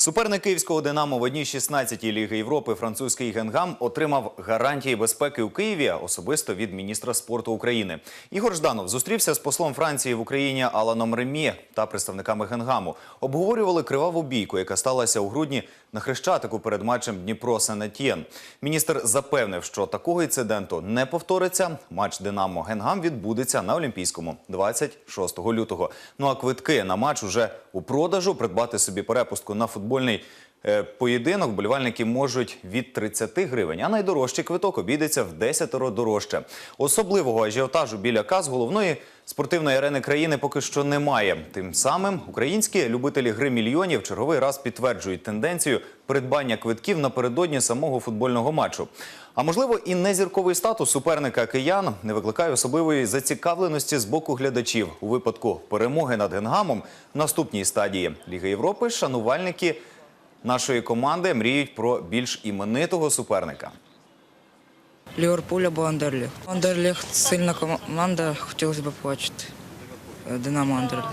Суперник київського Динамо в одній 16-й Ліги Європи французький Генгам отримав гарантії безпеки у Києві особисто від міністра спорту України. Ігор Жданов зустрівся з послом Франції в Україні Аланом Ремі та представниками Генгаму. Обговорювали криваву бійку, яка сталася у грудні на хрещатику перед матчем Дніпро Сенетьєн. Міністр запевнив, що такого інциденту не повториться. Матч Динамо Генгам відбудеться на Олімпійському 26 лютого. Ну а квитки на матч уже у продажу. Придбати собі перепустку на футбольний поєдинок вболівальники можуть від 30 гривень, а найдорожчий квиток обійдеться в 10 дорожче. Особливого ажіотажу біля каз головної спортивної арени країни поки що немає. Тим самим українські любителі гри мільйонів черговий раз підтверджують тенденцію придбання квитків напередодні самого футбольного матчу. А можливо, і незірковий статус суперника киян не викликає особливої зацікавленості з боку глядачів у випадку перемоги над Генгамом в наступній стадії Ліги Європи. Шанувальники нашої команди мріють про більш іменитого суперника. Ліверпуль або Андерліг. Андерліг сильна команда, хотілося б побачити. Динамо Андерліхт.